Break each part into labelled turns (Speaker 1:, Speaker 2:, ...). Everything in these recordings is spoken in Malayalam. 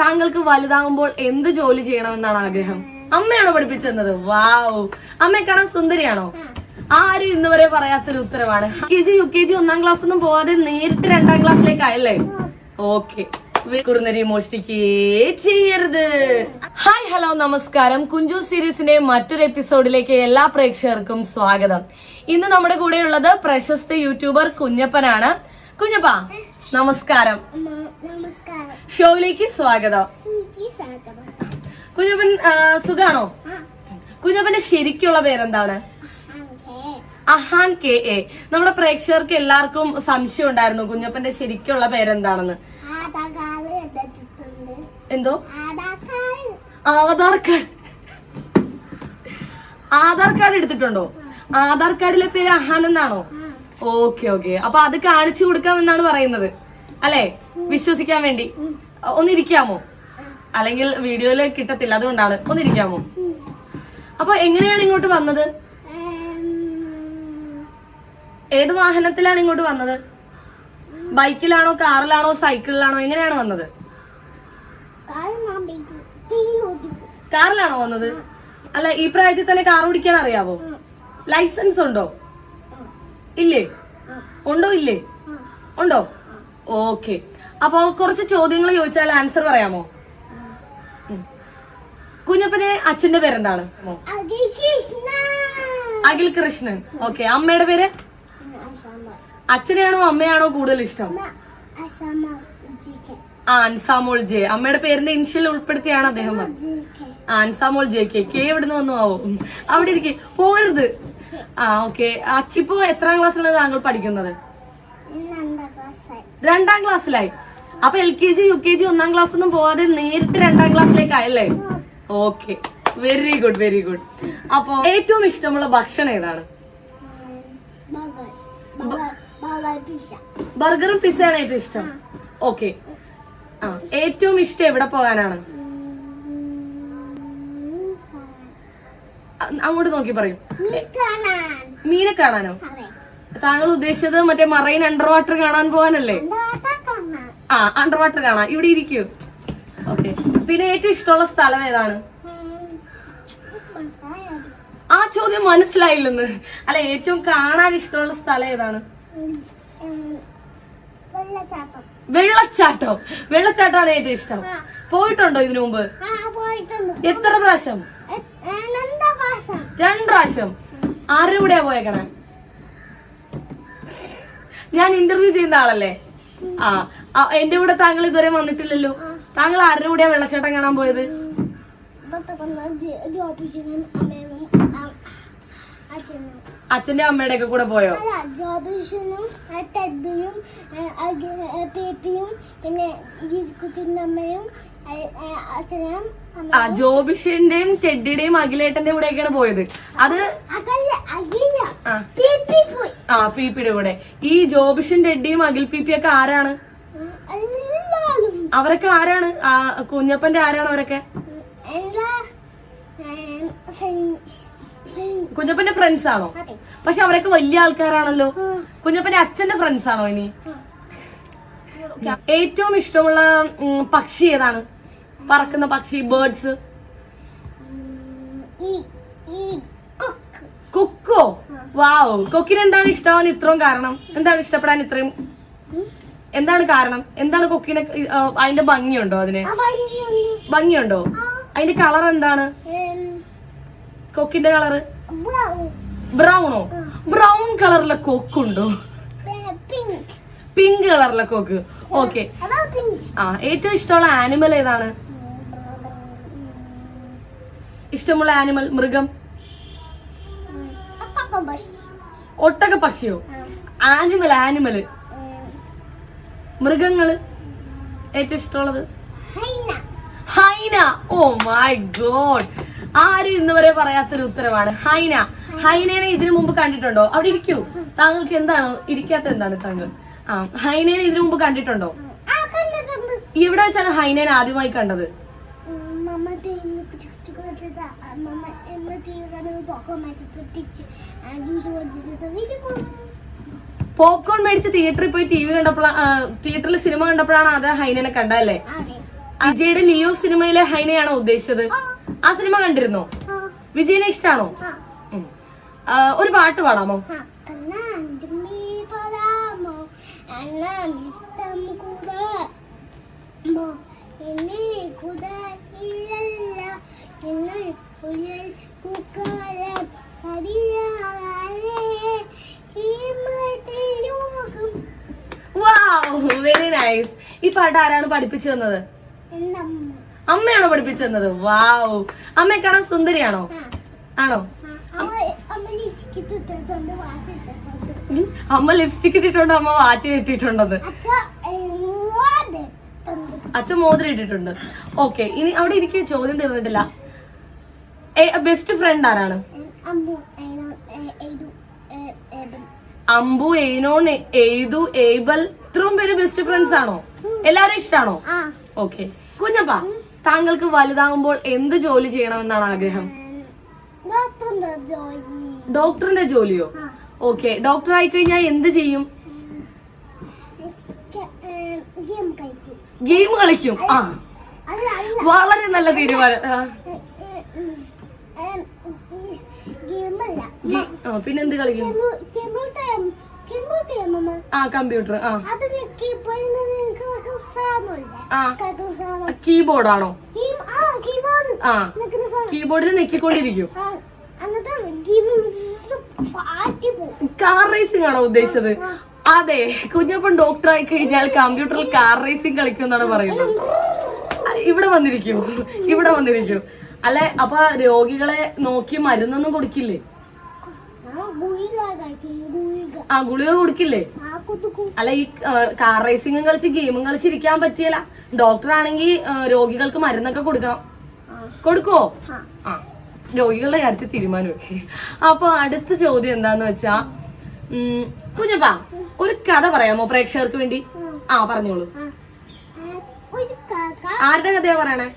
Speaker 1: താങ്കൾക്ക് വലുതാകുമ്പോൾ എന്ത് ജോലി ചെയ്യണമെന്നാണ് ആഗ്രഹം? അമ്മയാണോ പഠിപ്പിച്ചത് വാവ്. അമ്മയെ കാണാൻ സുന്ദരിയാണോ? ആരും ഇന്ന് വരെ പറയാത്തൊരു ഉത്തരവാണ്. K G U K G ഒന്നാം ക്ലാസ് ഒന്നും പോവാതെ നേരിട്ട് രണ്ടാം ക്ലാസ്സിലേക്കായല്ലേ ഓക്കെ കുറുനരി മോഷ്ടിക്കേ ചെയ്യരുത്. ഹായ് ഹലോ നമസ്കാരം. കുഞ്ചു സീരീസിന്റെ മറ്റൊരു എപ്പിസോഡിലേക്ക് എല്ലാ പ്രേക്ഷകർക്കും സ്വാഗതം. ഇന്ന് നമ്മുടെ കൂടെയുള്ളത് പ്രശസ്ത യൂട്യൂബർ കുഞ്ഞപ്പനാണ്. കുഞ്ഞപ്പ നമസ്കാരം. ഷോയിലേക്ക് സ്വാഗതം. കുഞ്ഞപ്പൻ സുഖാണോ? കുഞ്ഞപ്പന്റെ ശരിക്കുള്ള പേരെന്താണ്? Ahaan K A. നമ്മുടെ പ്രേക്ഷകർക്ക് എല്ലാവർക്കും സംശയം ഉണ്ടായിരുന്നു കുഞ്ഞപ്പന്റെ ശരിക്കുള്ള പേരെന്താണെന്ന്. എന്തോ? ആധാർ കാർഡ്. ആധാർ കാർഡ് എടുത്തിട്ടുണ്ടോ? ആധാർ കാർഡിലെ പേര് അഹാൻ എന്നാണോ? Okay okay. അപ്പൊ അത് കാണിച്ചു കൊടുക്കാമെന്നാണ് പറയുന്നത്. അല്ലെ? വിശ്വസിക്കാൻ വേണ്ടി. ഒന്നിരിക്കാമോ? അല്ലെങ്കിൽ വീഡിയോയിൽ കിട്ടത്തില്ല അതുകൊണ്ടാണ്. ഒന്നിരിക്കാമോ? അപ്പൊ എങ്ങനെയാണ് ഇങ്ങോട്ട് വന്നത്? ഏത് വാഹനത്തിലാണ് ഇങ്ങോട്ട് വന്നത്? ബൈക്കിലാണോ കാറിലാണോ സൈക്കിളിലാണോ എങ്ങനെയാണ് വന്നത്? കാറിലാണോ വന്നത്? അല്ല ഈ പ്രായത്തിൽ തന്നെ കാർ ഓടിക്കാൻ അറിയാവോ? ലൈസൻസ് ഉണ്ടോ? ഇല്ലേ? ഉണ്ടോ ഇല്ലേ? ഉണ്ടോ? ഓക്കെ. അപ്പൊ കുറച്ച് ചോദ്യങ്ങൾ ചോദിച്ചാൽ ആൻസർ പറയാമോ. കുഞ്ഞപ്പനെ അച്ഛന്റെ പേരെന്താണ്? അഖിൽ കൃഷ്ണൻ. ഓക്കെ അമ്മയുടെ പേര്? അച്ഛനെയാണോ അമ്മയാണോ കൂടുതൽ ഇഷ്ടം? ആ അൻസാമോൾ ജെ. അമ്മയുടെ പേരിന്റെ ഇൻഷ്യൽ ഉൾപ്പെടുത്തിയാണ് അദ്ദേഹം. Ansamol J K. കെ. എവിടുന്ന് വന്നു ആവും? അവിടെ ഇരിക്കെ. പോരുത്. ആ ഓക്കെ. അച്ഛിപ്പോ എത്രാം ക്ലാസ്സിലാണ് താങ്കൾ പഠിക്കുന്നത്?
Speaker 2: രണ്ടാം
Speaker 1: ക്ലാസ്സിലായി. അപ്പൊ L K G U K G ഒന്നാം ക്ലാസ് ഒന്നും പോവാതെ നേരിട്ട് രണ്ടാം ക്ലാസ്സിലേക്കായല്ലേ okay very good very good അപ്പൊ ഏറ്റവും ഇഷ്ടമുള്ള ഭക്ഷണം ഏതാണ്? ബർഗറും പിസ്സയാണ് ഏറ്റവും ഇഷ്ടം. ഓക്കെ ആ ഏറ്റവും ഇഷ്ടം എവിടെ പോകാനാണ്? അങ്ങോട്ട് നോക്കി പറയൂ. മീനെ കാണാനോ? താങ്കൾ ഉദ്ദേശിച്ചത് മറ്റേ മറൈൻ അണ്ടർ വാട്ടർ കാണാൻ പോകാനല്ലേ? ആ അണ്ടർ വാട്ടർ കാണാം. ഇവിടെ ഇരിക്കൂ. ഓക്കെ പിന്നെ ഏറ്റവും ഇഷ്ടമുള്ള സ്ഥലം ഏതാണ്? ആ ചോദ്യം മനസ്സിലായില്ലെന്ന്. അല്ല ഏറ്റവും കാണാൻ ഇഷ്ടമുള്ള സ്ഥലം ഏതാണ്?
Speaker 2: വെള്ളച്ചാട്ടം.
Speaker 1: വെള്ളച്ചാട്ടം. വെള്ളച്ചാട്ടമാണ് ഏറ്റവും ഇഷ്ടം. പോയിട്ടുണ്ടോ ഇതിനു മുമ്പ്?
Speaker 2: ആ പോയിട്ടുണ്ട്.
Speaker 1: എത്ര പ്രാവശ്യം?
Speaker 2: രണ്ടാം
Speaker 1: പ്രാവശ്യം. ആരുടെ പോയേക്കണേ? ഞാൻ ഇന്റർവ്യൂ ചെയ്യുന്ന ആളല്ലേ? ആ, എന്റെ കൂടെ താങ്കൾ ഇതുവരെ വന്നിട്ടില്ലല്ലോ. താങ്കൾ ആരുടെ കൂടെയാ വെള്ളച്ചാട്ടം കാണാൻ പോയത്? അച്ഛന്റെ അമ്മയുടെ ഒക്കെ കൂടെ പോയോ?
Speaker 2: ജോബിഷനും പേപ്പിയും പിന്നെ അമ്മയും അച്ഛനും
Speaker 1: ആ ജോബിഷിന്റെയും ടെഡിയുടെയും അഖിലേട്ടന്റെ കൂടെ ഒക്കെയാണ് പോയത്. അത് ആ.
Speaker 2: പേപ്പി പോയി.
Speaker 1: ആ പീപ്പിയുടെ കൂടെ. ഈ ജോബിഷൻ ടെഡിയും അഖിൽ പീപ്പിയൊക്കെ ആരാണ്? അവരൊക്കെ ആരാണ്? ആ കുഞ്ഞപ്പന്റെ ആരാണ് അവരൊക്കെ. കുഞ്ഞപ്പന്റെ ഫ്രണ്ട്സ് ആണോ? പക്ഷെ അവരൊക്കെ വലിയ ആൾക്കാരാണല്ലോ. കുഞ്ഞപ്പന്റെ അച്ഛന്റെ ഫ്രണ്ട്സ് ആണോ ഇനി? ഏറ്റവും ഇഷ്ടമുള്ള പക്ഷി ഏതാണ്? പറക്കുന്ന പക്ഷി ബേർഡ്സ്
Speaker 2: കൊക്കോ.
Speaker 1: വാവ് കൊക്കിന് എന്താണ് ഇഷ്ടമാവാൻ ഇത്രയും കാരണം? എന്താണ് ഇഷ്ടപ്പെടാൻ ഇത്രയും. എന്താണ് കാരണം? എന്താണ് കൊക്കിനെ അതിന്റെ ഭംഗിയുണ്ടോ അതിന്?
Speaker 2: ഭംഗിയുണ്ട്.
Speaker 1: അതിന്റെ കളർ എന്താണ്? കൊക്കിന്റെ കളറ്? ബ്രൗണോ? ബ്രൗൺ കളറിലെ കൊക്കുണ്ടോ. പിങ്ക്. കളറിലെ കൊക്ക്. ഓക്കെ. ആ ഏറ്റവും ഇഷ്ടമുള്ള ആനിമൽ ഏതാണ്? ഇഷ്ടമുള്ള ആനിമൽ മൃഗം. ഒട്ടക പക്ഷിയോ ആനിമൽ
Speaker 2: ആനിമൽ
Speaker 1: മൃഗങ്ങൾ ഏറ്റവും ഇഷ്ടമുള്ളത്. ഹൈന. Oh my god. ആരും ഇന്ന് വരെ പറയാത്തൊരു ഉത്തരമാണ് ഹൈന. ഹൈനേനെ ഇതിനു മുമ്പ് കണ്ടിട്ടുണ്ടോ? അവിടെ ഇരിക്കൂ. താങ്കൾക്ക് എന്താണ്? ഇരിക്കാത്ത എന്താണ് താങ്കൾ? ആ ഹൈനേനെ ഇതിനു മുമ്പ് കണ്ടിട്ടുണ്ടോ. എവിടെ വെച്ചാണ് ഹൈനേനെ ആദ്യമായി കണ്ടത്?
Speaker 2: മമ്മ
Speaker 1: പോപ്കോൺ മേടിച്ച് തിയേറ്ററിൽ പോയി ടി വി കണ്ടപ്പോഴാണ് തിയേറ്ററിൽ സിനിമ കണ്ടപ്പോഴാണ് അത് ഹൈനനെ കണ്ടല്ലേ വിജയുടെ ലിയോ സിനിമയിലെ ഹൈനയാണോ ഉദ്ദേശിച്ചത്?
Speaker 2: ആ.
Speaker 1: സിനിമ കണ്ടിരുന്നോ? വിജയനെ ഇഷ്ടാണോ? ഒരു പാട്ട് പാടാമോ
Speaker 2: ആ കണ്ണാണ്ട് മീ പറയാമോ അണ്ണാൻ ഇഷ്ടം കൂടാമോ എന്നെ കൂടാ ഇല്ലല്ല എന്നെ ഉയൽ പൂക്കാലം കരിയാറേ ഈ മതിലോകം
Speaker 1: വെരി നൈസ് ഈ പാട്ട് ആരാണ് പഠിപ്പിച്ചു തന്നത്? അമ്മയാണോ പഠിപ്പിച്ചു തന്നത്? വാവ്. അമ്മയെ കാണാൻ സുന്ദരിയാണോ? ആണോ?
Speaker 2: അമ്മ
Speaker 1: ലിപ്സ്റ്റിക് ഇട്ടിട്ടുണ്ട് അമ്മ വാച്ച് കെട്ടിട്ടുണ്ടത്
Speaker 2: അച്ഛ
Speaker 1: അച്ഛൻ മോതിരം ഇട്ടിട്ടുണ്ട്. ഓക്കെ ഇനി അവിടെ എനിക്ക് ചോദ്യം തീർന്നിട്ടില്ല. ബെസ്റ്റ് ഫ്രണ്ട് ആരാണ്? അമ്പു എയ്നോൺ എ- എയ്തു ഏബൽ ഇത്രയും പേര് ബെസ്റ്റ് ഫ്രണ്ട്സ് ആണോ? എല്ലാരും ഇഷ്ടാണോ? ഓക്കെ കുഞ്ഞപ്പ താങ്കൾക്ക് വലുതാകുമ്പോൾ എന്ത് ജോലി ചെയ്യണമെന്നാണ് ആഗ്രഹം?
Speaker 2: ഡോക്ടറിന്റെ
Speaker 1: ജോലിയോ? ഓക്കെ ഡോക്ടർ ആയി കഴിഞ്ഞാൽ എന്ത് ചെയ്യും?
Speaker 2: ഗെയിം
Speaker 1: കളിക്കും. ആ. വളരെ നല്ല തീരുമാനം. പിന്നെന്ത് കളിക്കും? ആ കമ്പ്യൂട്ടർ ആ. കീബോർഡാണോ?
Speaker 2: ആ
Speaker 1: കീബോർഡിൽ നെക്കിക്കൊണ്ടിരിക്കും കാർ റേസിംഗ് ആണോ ഉദ്ദേശിച്ചത്? അതെ കുഞ്ഞപ്പൻ ഡോക്ടർ ആയി കഴിഞ്ഞാൽ കമ്പ്യൂട്ടറിൽ കാർ റേസിംഗ് കളിക്കും എന്നാണ് പറയുന്നത് ഇവിടെ വന്നിരിക്കും. ഇവിടെ വന്നിരിക്കും. അല്ലെ അപ്പൊ രോഗികളെ നോക്കി മരുന്നൊന്നും കൊടുക്കില്ലേ?
Speaker 2: ആ ഗുളിക
Speaker 1: കൊടുക്കില്ലേ? അല്ല ഈ കാർ റേസിംഗും കളിച്ച് ഗെയിമും കളിച്ചിരിക്കാൻ പറ്റിയല്ല. ഡോക്ടർ ആണെങ്കിൽ രോഗികൾക്ക് മരുന്നൊക്കെ കൊടുക്കണം.
Speaker 2: കൊടുക്കോ?
Speaker 1: കൊടുക്കുവോ
Speaker 2: ആ.
Speaker 1: രോഗികളുടെ കാര്യത്തിൽ തീരുമാനമൊക്കെ അപ്പൊ അടുത്ത ചോദ്യം എന്താന്ന് വെച്ചാ കുഞ്ഞപ്പാ ഒരു കഥ പറയാമോ പ്രേക്ഷകർക്ക് വേണ്ടി. ആ. പറഞ്ഞോളൂ. ആരുടെ കഥയാ പറയണേ?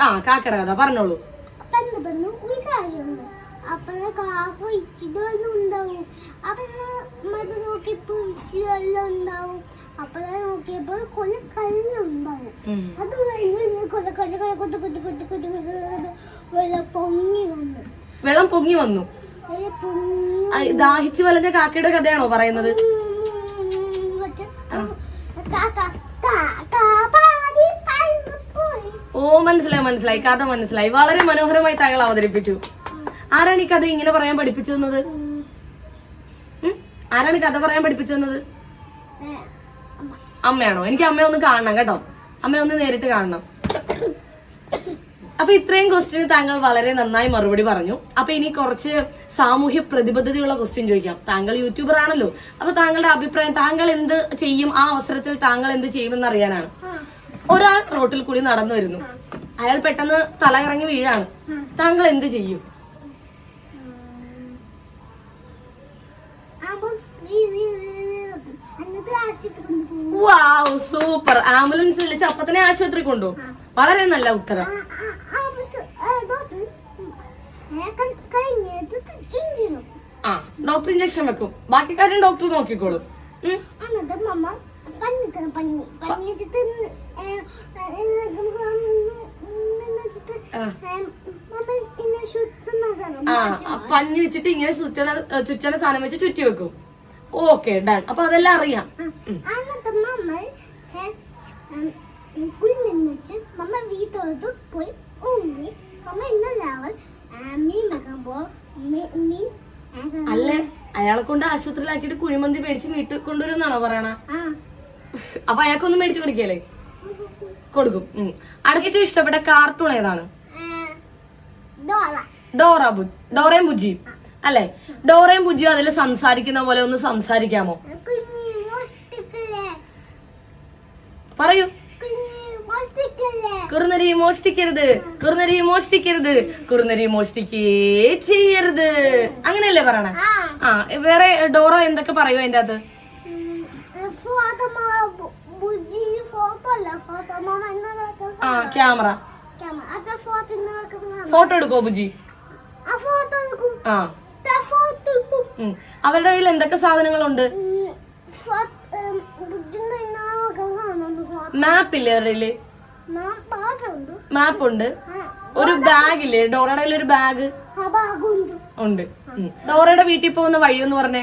Speaker 2: ആ, കാക്കട കഥ.
Speaker 1: പറഞ്ഞോളൂ.
Speaker 2: അപ്പൊ അപ്പനെ കാക്ക ഇച്ചിതൊന്നും ഉണ്ടാവും അപ്പനെ മത നോക്കിയപ്പോ ഇച്ചിതെല്ലാം ഉണ്ടാവും അപ്പനെ നോക്കിയപ്പോ കൊല കല്ലുണ്ടാവും. അത് കഴിഞ്ഞ് കൊല കൊല കൊല കൊത്തു കൊത്തു കൊത്തു കൊത്തു കൊത്ത വെള്ളം പൊങ്ങി വന്നു
Speaker 1: വെള്ളം പൊങ്ങി വന്നു ദാഹിച്ചു വലഞ്ഞ കാക്കയുടെ കഥയാണോ പറയുന്നത് ഓ മനസ്സിലായി മനസ്സിലായി കഥ മനസ്സിലായി വളരെ മനോഹരമായി താങ്കൾ അവതരിപ്പിച്ചു ആരാണ് ഈ കഥ ഇങ്ങനെ പറയാൻ പഠിപ്പിച്ചു തന്നത്? ആരാണ് കഥ പറയാൻ പഠിപ്പിച്ചു തന്നത്?
Speaker 2: അമ്മ
Speaker 1: അമ്മയാണോ? എനിക്ക് അമ്മയെ ഒന്ന് കാണണം കേട്ടോ. അമ്മയെ ഒന്ന് നേരിട്ട് കാണണം. അപ്പൊ ഇത്രയും ക്വസ്റ്റ്യന് താങ്കൾ വളരെ നന്നായി മറുപടി പറഞ്ഞു. അപ്പൊ ഇനി കുറച്ച് സാമൂഹ്യ പ്രതിബദ്ധതയുള്ള ക്വസ്റ്റ്യൻ ചോദിക്കാം. താങ്കൾ യൂട്യൂബർ ആണല്ലോ. അപ്പൊ താങ്കളുടെ അഭിപ്രായം താങ്കൾ എന്ത് ചെയ്യും? ആ അവസരത്തിൽ താങ്കൾ എന്ത് ചെയ്യുമെന്ന് അറിയാനാണ്. ഒരാൾ റോട്ടിൽ കൂടി നടന്നു വരുന്നു. അയാൾ പെട്ടെന്ന് തല കറങ്ങി വീഴാണ്. താങ്കൾ എന്ത് ചെയ്യും? വാവ് സൂപ്പർ ആംബുലൻസ് വിളിച്ച് അപ്പത്തിനെ തന്നെ ആശുപത്രി കൊണ്ടു വളരെ നല്ല ഉത്തരം. ആ ഡോക്ടർ ഇഞ്ചക്ഷൻ വെക്കും. ബാക്കി കാര്യം ഡോക്ടർ നോക്കിക്കോളും. ഉം. ആ. ആ വെച്ചിട്ട് ഇങ്ങനെ ചുറ്റണ ചുറ്റണ സാധനം വെച്ച് ചുറ്റി വെക്കും. Okay done. അപ്പൊ അതെല്ലാം അറിയാം. അല്ലേ? അയാളെ കൊണ്ട് ആശുപത്രിയിലാക്കിട്ട് കുഴിമന്തി മേടിച്ച് വീട്ടിൽ കൊണ്ടുവരുന്നാണോ പറയണ? അപ്പൊ അയാൾക്കൊന്നും മേടിച്ചു കൊടുക്കല്ലേ? കൊടുക്കും. അടക്കിട്ട് ഇഷ്ടപ്പെട്ട കാർട്ടൂൺ ഏതാണ്? ഡോറ. ഡോറയും ബുജിയും അല്ലെ? ഡോറയും ബുജിയും അതിൽ സംസാരിക്കുന്ന പോലെ ഒന്ന് സംസാരിക്കാമോ? പറയൂ. കുറുനരി മോഷ്ടിക്കരുത്. കുറുനരി മോഷ്ടിക്കരുത്. കുറുനരി മോഷ്ടിക്കേ ചെയ്യരുത്. അങ്ങനെയല്ലേ പറയണേ?
Speaker 2: ആ.
Speaker 1: വേറെ ഡോറ എന്തൊക്കെ പറയൂ അതിന്റെ
Speaker 2: അത്
Speaker 1: ആ ക്യാമറ.
Speaker 2: ഫോട്ടോ
Speaker 1: എടുക്കോ ബുജി
Speaker 2: ആ.
Speaker 1: അവരുടെ കയ്യിൽ എന്തൊക്കെ സാധനങ്ങളുണ്ട്?
Speaker 2: മാപ്പില്ലേ
Speaker 1: മാപ്പ് ഇല്ലേ അവരുടെ മാപ്പ് ഉണ്ട് ഒരു ബാഗ് ഇല്ലേ ഡോറയുടെ ഒരു ബാഗ്. ഉണ്ട്. ഡോറയുടെ വീട്ടിൽ പോകുന്ന
Speaker 2: വഴി എന്ന് പറഞ്ഞേ?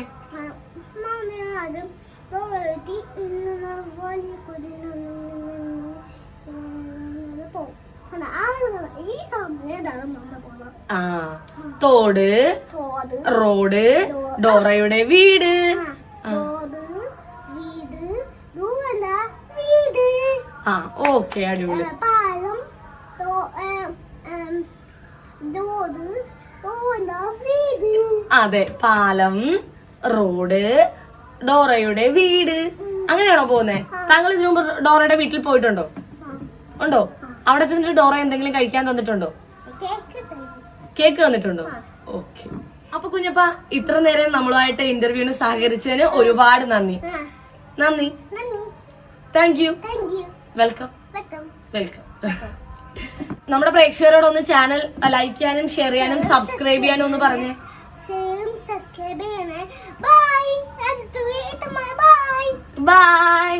Speaker 1: ആ തോട് റോഡ് ഡോറയുടെ വീട്.
Speaker 2: ആ,
Speaker 1: ഓക്കെ അടിപൊളി. അതെ പാലം റോഡ് ഡോറയുടെ വീട്. അങ്ങനെയാണോ പോകുന്നേ? താങ്കൾ ഇതിനു മുമ്പ് ഡോറയുടെ വീട്ടിൽ പോയിട്ടുണ്ടോ? ഉണ്ടോ? അവിടെ ചെന്നിട്ട് ഡോറ എന്തെങ്കിലും കഴിക്കാൻ തന്നിട്ടുണ്ടോ?
Speaker 2: കേക്ക്
Speaker 1: തന്നിട്ടുണ്ടോ? ഓക്കെ. അപ്പൊ കുഞ്ഞപ്പ ഇത്ര നേരം നമ്മളുമായിട്ട് ഇന്റർവ്യൂവിന് സഹകരിച്ചതിന് ഒരുപാട് നന്ദി. നന്ദി. താങ്ക് യു വെൽക്കം
Speaker 2: വെൽക്കം
Speaker 1: നമ്മുടെ പ്രേക്ഷകരോടൊന്ന് ചാനൽ ലൈക്ക് ചെയ്യാനും ഷെയർ ചെയ്യാനും സബ്സ്ക്രൈബ് ചെയ്യാനും ഒന്ന് പറഞ്ഞേ.
Speaker 2: സബ്സ്ക്രൈബ് ചെയ്യണേ. Bye
Speaker 1: bye